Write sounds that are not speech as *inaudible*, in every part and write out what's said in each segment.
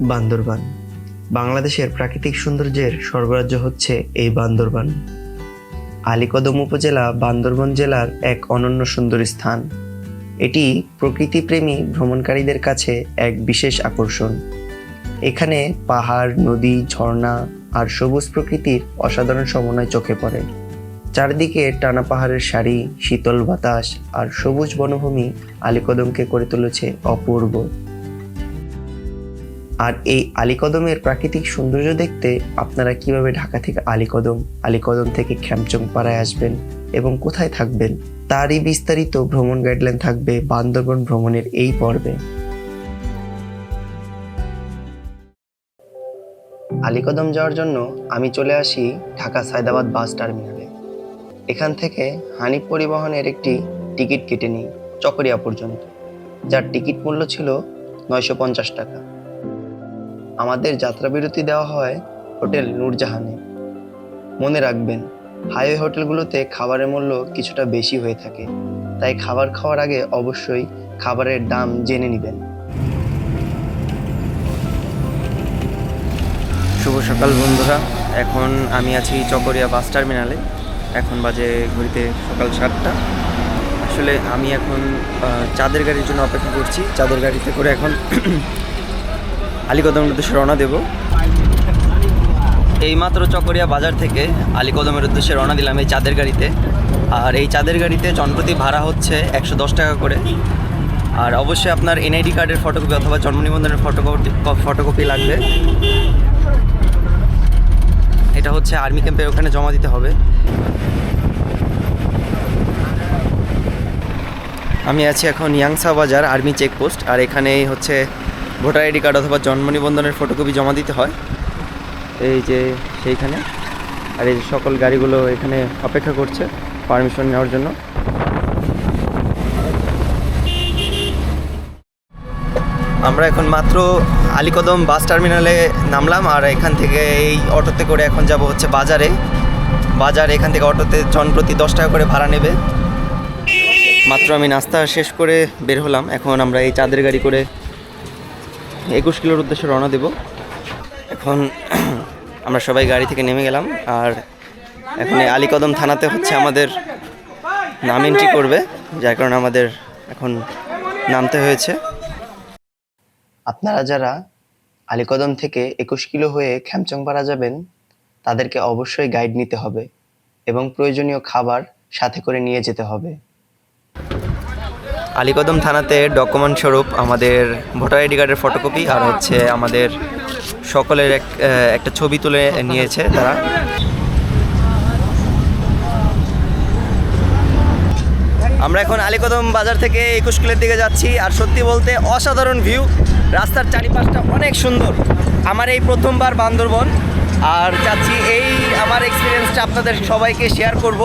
বান্দরবান। বাংলাদেশের প্রাকৃতিক সৌন্দর্যের স্বর্গরাজ্য হচ্ছে এই বান্দরবান। আলীকদম উপজেলা বান্দরবান জেলার এক অনন্য সুন্দর স্থান। এটি প্রকৃতিপ্রেমী ভ্রমণকারীদের কাছে এক বিশেষ আকর্ষণ। এখানে পাহাড়, নদী, ঝর্ণা আর সবুজ প্রকৃতির অসাধারণ সমন্বয় চোখে পড়ে। চারদিকে টানা পাহাড়ের সারি, শীতল বাতাস আর সবুজ বনভূমি আলীকদমকে করে তুলেছে অপূর্ব। আর এই আলীকদমের প্রাকৃতিক সৌন্দর্য দেখতে আপনারা কীভাবে ঢাকা থেকে আলিকদম, আলীকদম থেকে পাড়ায় আসবেন এবং কোথায় থাকবেন, তারই বিস্তারিত ভ্রমণ গাইডলাইন থাকবে বান্দরবন ভ্রমণের এই পর্বে। আলিকদম যাওয়ার জন্য আমি চলে আসি ঢাকা সায়দাবাদ বাস টার্মিনালে। এখান থেকে হানিফ পরিবহনের একটি টিকিট কেটে নিই চকরিয়া পর্যন্ত। যার টিকিট মূল্য ছিল নয়শো পঞ্চাশ টাকা। আমাদের যাত্রা বিরতি দেওয়া হয় হোটেল নূরজাহানে। মনে রাখবেন, হাইওয়ে হোটেলগুলোতে খাবারের মূল্য কিছুটা বেশি হয়ে থাকে। তাই খাবার খাওয়ার আগে অবশ্যই খাবারের দাম জেনে নেবেন। শুভ সকাল বন্ধুরা। এখন আমি আছি চকরিয়া বাস টার্মিনালে। এখন বাজে ঘড়িতে সকাল সাতটা। আসলে আমি এখন চাঁদের গাড়ির জন্য অপেক্ষা করছি। চাঁদের গাড়িতে করে এখন আলীকদমের উদ্দেশ্যে রওনা দেব। এইমাত্র চকরিয়া বাজার থেকে আলীকদমের উদ্দেশ্যে রওনা দিলাম এই চাঁদের গাড়িতে। আর এই চাঁদের গাড়িতে জনপ্রতি ভাড়া হচ্ছে একশো দশ টাকা করে। আর অবশ্যই আপনার এনআইডি কার্ডের ফটোকপি অথবা জন্ম নিবন্ধনের ফটোকপি ফটোকপি লাগবে। এটা হচ্ছে আর্মি ক্যাম্পে ওখানে জমা দিতে হবে। আমি আছি এখন ইয়াংসা বাজার, আর্মি চেকপোস্ট। আর এখানেই হচ্ছে ভোটার আইডি কার্ড অথবা জন্ম নিবন্ধনের ফটোকপি জমা দিতে হয়। এই যে সেইখানে। আর এই সকল গাড়িগুলো এখানে অপেক্ষা করছে পারমিশন নেওয়ার জন্য। আমরা এখন মাত্র আলীকদম বাস টার্মিনালে নামলাম আর এখান থেকে এই অটোতে করে এখন যাব হচ্ছে বাজারে। বাজার এখান থেকে অটোতে জনপ্রতি দশ টাকা করে ভাড়া নেবে। মাত্র আমি নাস্তা শেষ করে বের হলাম। এখন আমরা এই চাঁদের গাড়ি করে একুশ কিলোর উদ্দেশ্যে রওনা দেব। এখন *clears throat* আমরা সবাই গাড়ি থেকে নেমে গেলাম, আর এখন আলীকদম থানাতে হচ্ছে আমাদের নাম এন্ট্রি করবে, যার কারণে আমাদের এখন নামতে হয়েছে। আপনারা যারা আলীকদম থেকে একুশ কিলো হয়ে খ্যামচংপাড়া যাবেন, তাদেরকে অবশ্যই গাইড নিতে হবে এবং প্রয়োজনীয় খাবার সাথে করে নিয়ে যেতে হবে। আলীকদম থানাতে ডকুমেন্ট স্বরূপ আমাদের ভোটার আইডি কার্ডের ফটোকপি আর হচ্ছে আমাদের সকলের এক একটা ছবি তুলে নিয়েছে তারা। আমরা এখন আলীকদম বাজার থেকে একুশ কিলোর দিকে যাচ্ছি আর সত্যি বলতে অসাধারণ ভিউ। রাস্তার চারিপাশটা অনেক সুন্দর। আমার এই প্রথমবার বান্দরবন আর চাচ্ছি এই আমার এক্সপিরিয়েন্সটা আপনাদের সবাইকে শেয়ার করব।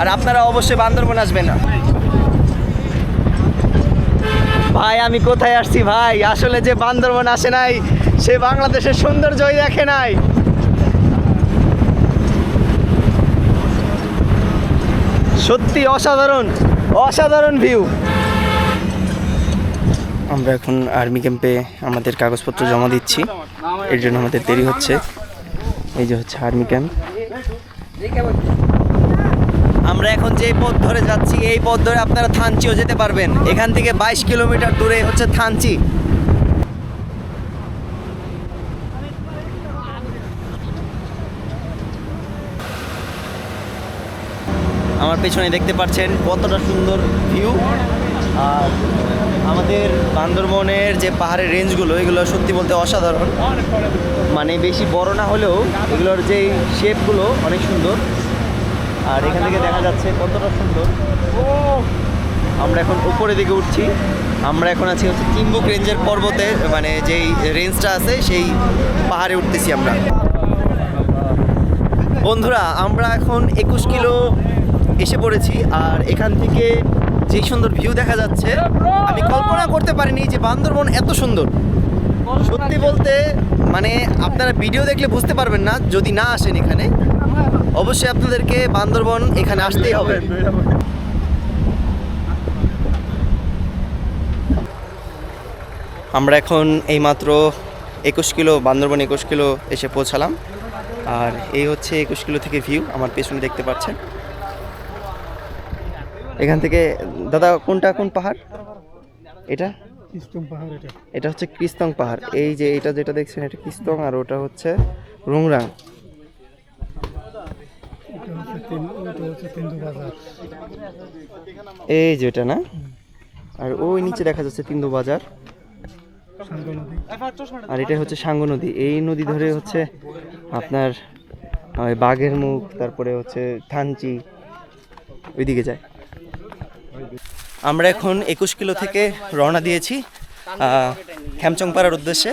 আর আপনারা অবশ্যই বান্দরবন আসবেন না। ভাই, আমি কোথায় আসছি ভাই? আসলে যে বান্দরবন আসে নাই, সে বাংলাদেশের সৌন্দর্যই দেখে নাই। সত্যি অসাধারণ অসাধারণ ভিউ আমরা এখন আর্মি ক্যাম্পে আমাদের কাগজপত্র জমা দিচ্ছি। এর জন্য আমাদের দেরি হচ্ছে। এই যে হচ্ছে আর্মি ক্যাম্প আমরা এখন যে পথ ধরে যাচ্ছি, এই পথ ধরে আপনারা থানচিও যেতে পারবেন। এখান থেকে বাইশ কিলোমিটার দূরে হচ্ছে থানচি। আমার পেছনে দেখতে পাচ্ছেন কতটা সুন্দর ভিউ। আর আমাদের বান্দরবনের যে পাহাড়ের রেঞ্জগুলো, এগুলো সত্যি বলতে অসাধারণ। মানে বেশি বড় না হলেও এগুলোর যেই শেপগুলো অনেক সুন্দর। আর এখান থেকে দেখা যাচ্ছে কতটা সুন্দর। আমরা এখন উপরের দিকে উঠছি। আমরা এখন আছি হচ্ছে চিম্বুক রেঞ্জের পর্বতে মানে যেই রেঞ্জটা আছে সেই পাহাড়ে উঠতেছি আমরা। বন্ধুরা, আমরা এখন একুশ কিলো এসে পড়েছি আর এখান থেকে যেই সুন্দর ভিউ দেখা যাচ্ছে, আমি কল্পনা করতে পারিনি যে বান্দরবন এত সুন্দর। সত্যি বলতে মানে আপনারা ভিডিও দেখলে বুঝতে পারবেন না, যদি না আসেন এখানে, অবশ্যই আপনাদেরকে বান্দরবন এখানে আসতেই হবে। আমরা এখন এইমাত্র একুশ কিলো, বান্দরবন একুশ কিলো এসে পৌঁছালাম। আর এই হচ্ছে একুশ কিলো থেকে ভিউ আমার পেছনে দেখতে পাচ্ছেন। এখান থেকে, দাদা, কোনটা, কোন পাহাড়? এটা? এটা। হচ্ছে কৃস্তং পাহাড়। এই যে এটা যেটা দেখছেন এটা কৃস্তং আর ওটা হচ্ছে রুংরাং। এই যেটা না? আর ওই নিচে দেখা যাচ্ছে তিন্দু বাজার। আর এটা হচ্ছে সাঙ্গু নদী। এই নদী ধরে হচ্ছে আপনার বাঘের মুখ তারপরে হচ্ছে থানচি ওইদিকে যায়। আমরা এখন একুশ কিলো থেকে রওনা দিয়েছি আহ, খ্যামচংপাড়ার উদ্দেশ্যে।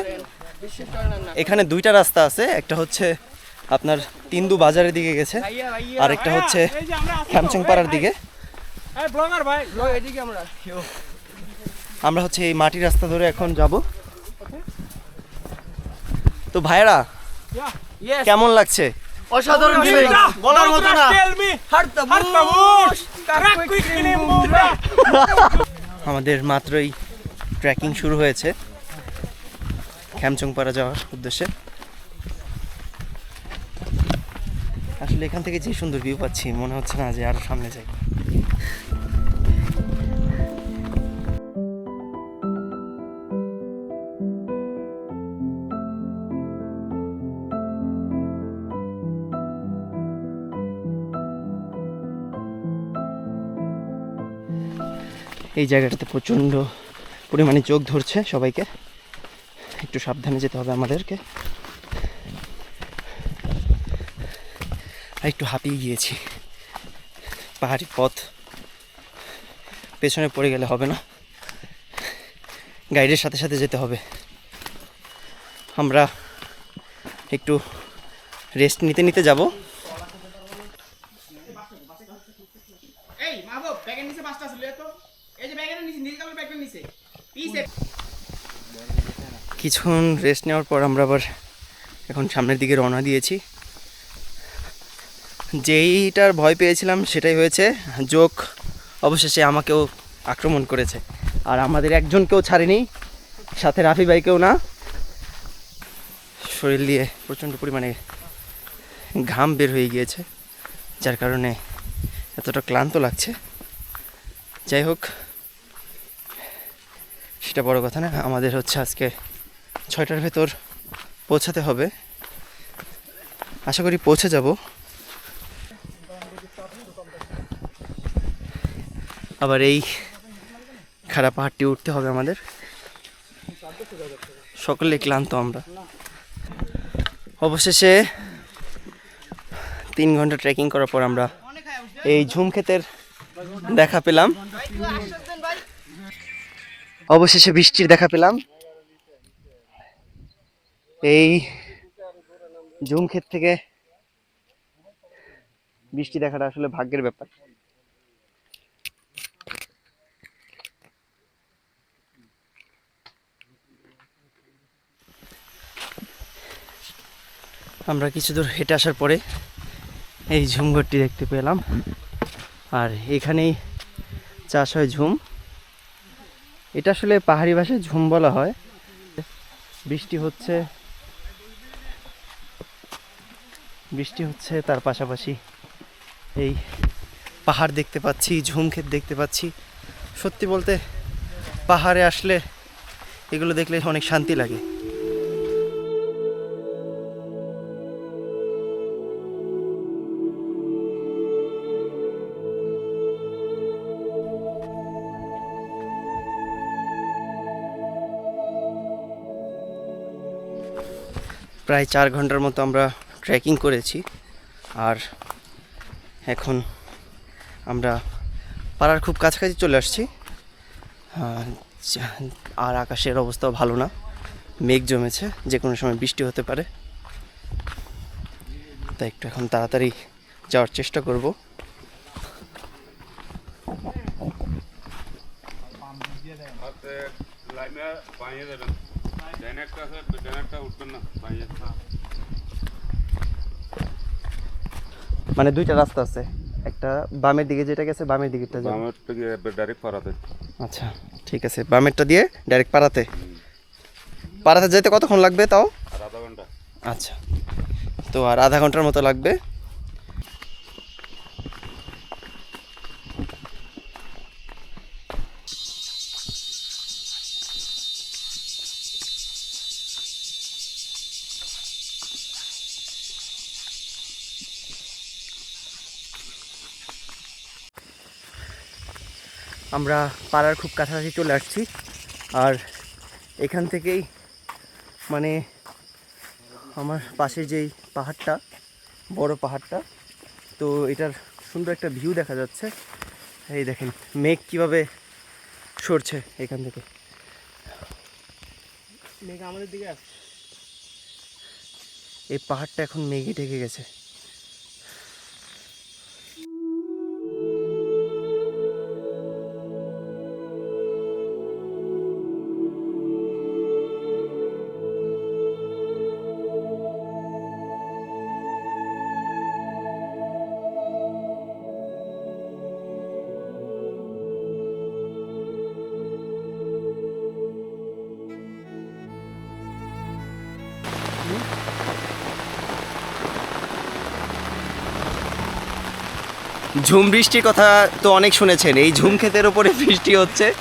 এখানে দুইটা রাস্তা আছে একটা হচ্ছে আপনার তিন্দু বাজারের দিকে গেছে আর একটা হচ্ছে খ্যামচংপাড়ার দিকে। আমরা হচ্ছে এই মাটির রাস্তা ধরে এখন যাব। তো ভাইরা কেমন লাগছে? অসাধারণ বলার মতো না। আমাদের মাত্রই ট্রেকিং শুরু হয়েছে। খ্যামচংপাড়া যাওয়ার উদ্দেশ্যে। আসলে এখান থেকে যে সুন্দর ভিউ পাচ্ছি মনে হচ্ছে না যে আরও সামনে যাই। এই জায়গাটাতে প্রচণ্ড পরিমাণে চোখ ধরছে সবাইকে। একটু সাবধানে যেতে হবে আমাদেরকে। আর একটু হাঁপিয়ে গিয়েছি। পাহাড়ি পথ পেছনে পড়ে গেলে হবে না। গাইডের সাথে সাথে যেতে হবে। আমরা একটু রেস্ট নিতে নিতে যাব এই মাহবুব ব্যাগের নিচে পাঁচটা ছিল তো এই যে ব্যাগের নিচে নীল কালার ব্যাগের নিচে পিছে কিছুক্ষণ রেস্ট নেওয়ার পর আমরা আবার এখন সামনের দিকে রওনা দিয়েছি। যেইটার ভয় পেয়েছিলাম সেটাই হয়েছে যোগ অবশেষে আমাকেও আক্রমণ করেছে। আর আমাদের একজনকেও ছাড়েনি সাথে রাফি ভাইকেও না। শরীর দিয়ে প্রচণ্ড পরিমাণে ঘাম বের হয়ে গিয়েছে যার কারণে এতটা ক্লান্ত লাগছে। যাই হোক সেটা বড় কথা না, আমাদের হচ্ছে আজকে ছয়টার ভেতর পৌঁছাতে হবে। আশা করি পৌঁছে যাব। আবার এই খারাপ পাহাড়টি উঠতে হবে আমাদের। সকলে ক্লান্ত আমরা। অবশেষে তিন ঘণ্টা ট্রেকিং করার পর আমরা এই ঝুম ক্ষেতের দেখা পেলাম। অবশেষে বৃষ্টির দেখা পেলাম। এই জুম ক্ষেত থেকে বৃষ্টি দেখাটা আসলে ভাগ্যের ব্যাপার। আমরা কিছু দূর হেঁটে আসার পরে এই ঝুমঘরটি দেখতে পেলাম। আর এখানেই চাষ হয় ঝুম। এটা আসলে পাহাড়ি ভাষায় ঝুম বলা হয়। বৃষ্টি হচ্ছে। বৃষ্টি হচ্ছে তার পাশাপাশি এই পাহাড় দেখতে পাচ্ছি, ঝুম ক্ষেত দেখতে পাচ্ছি। সত্যি বলতে পাহাড়ে আসলে এগুলো দেখলে অনেক শান্তি লাগে। প্রায় চার ঘণ্টার মতো আমরা ট্রেকিং করেছি। আর এখন আমরা পাড়ার খুব কাছাকাছি চলে আসছি। আর আকাশের অবস্থাও ভালো না। মেঘ জমেছে যে কোনো সময় বৃষ্টি হতে পারে। তাই একটু এখন তাড়াতাড়ি যাওয়ার চেষ্টা করব। হাতে উঠবেন না মানে দুইটা রাস্তা আছে একটা বামের দিকে যেটা গেছে বামের দিকেটা যাবে। থেকে ডাইরেক্ট পারাতে আচ্ছা ঠিক আছে বামেরটা দিয়ে ডাইরেক্ট পাড়াতে। পাড়াতে যেতে কতক্ষণ লাগবে তাও? আর আধা ঘণ্টা। আচ্ছা তো আর আধা ঘণ্টার মতো লাগবে। আমরা পাড়ার খুব কাছাকাছি চলে আসছি। আর এখান থেকেই মানে আমার পাশে যেই পাহাড়টা বড় পাহাড়টা তো এটার সুন্দর একটা ভিউ দেখা যাচ্ছে। এই দেখেন মেঘ কীভাবে সরছে এখান থেকে। মেঘ আমাদের দিকে এই পাহাড়টা এখন মেঘে ঢেকে গেছে। ঝুম বৃষ্টির কথা তো অনেক শুনেছেন। এই ঝুম ক্ষেতের ওপরে বৃষ্টি হচ্ছে।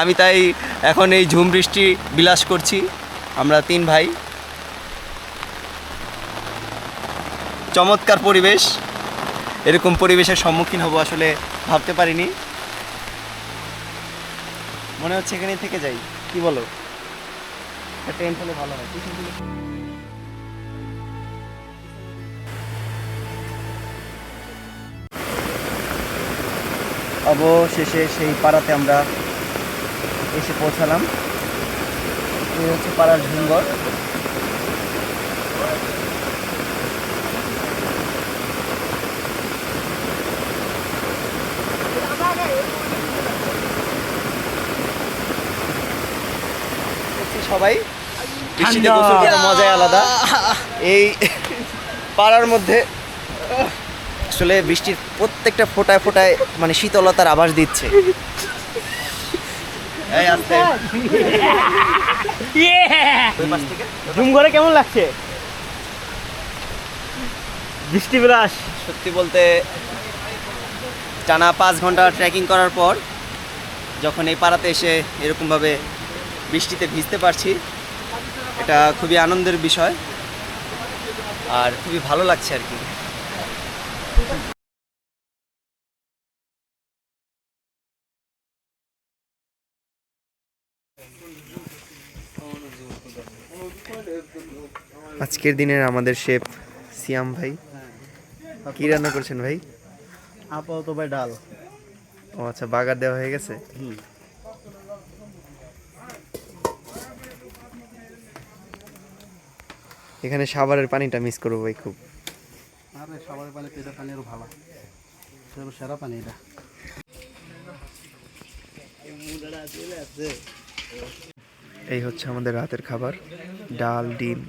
আমি তাই এখন এই ঝুম বৃষ্টি বিলাস করছি। আমরা তিন ভাই। চমৎকার পরিবেশ। এরকম পরিবেশের সম্মুখীন হব আসলে ভাবতে পারিনি। মনে হচ্ছে এখানে থেকে যাই। কি বলো? টেন্ট হলে ভালো হয়। অবশেষে সেই পাড়াতে আমরা এসে পৌঁছালাম। এই হচ্ছে পাড়ার ঝুমঘর সবাই। বৃষ্টিতে গোসল করার মজাই আলাদা। এই পাড়ার মধ্যে আসলে বৃষ্টির প্রত্যেকটা ফোটায় ফোটায় মানে শীতলতার আভাস দিচ্ছে। কেমন লাগছে? বৃষ্টি বিলাস সত্যি বলতে টানা পাঁচ ঘণ্টা ট্রেকিং করার পর যখন এই পাড়াতে এসে এরকমভাবে বৃষ্টিতে ভিজতে পারছি এটা খুবই আনন্দের বিষয় আর খুবই ভালো লাগছে আর কি। আজকের দিনের আমাদের শেফ সিয়াম ভাই। কি রান্না করছেন ভাই? আপাতত ভাই ডাল। ও আচ্ছা বাগার দেওয়া হয়ে গেছে? এখানে সাভারের পানিটা মিস করব ভাই খুব। আরে সবার পানি পেটা পানি আরও ভালো। সেরা পানি এটা। এই হচ্ছে আমাদের রাতের খাবার ডাল ডিম।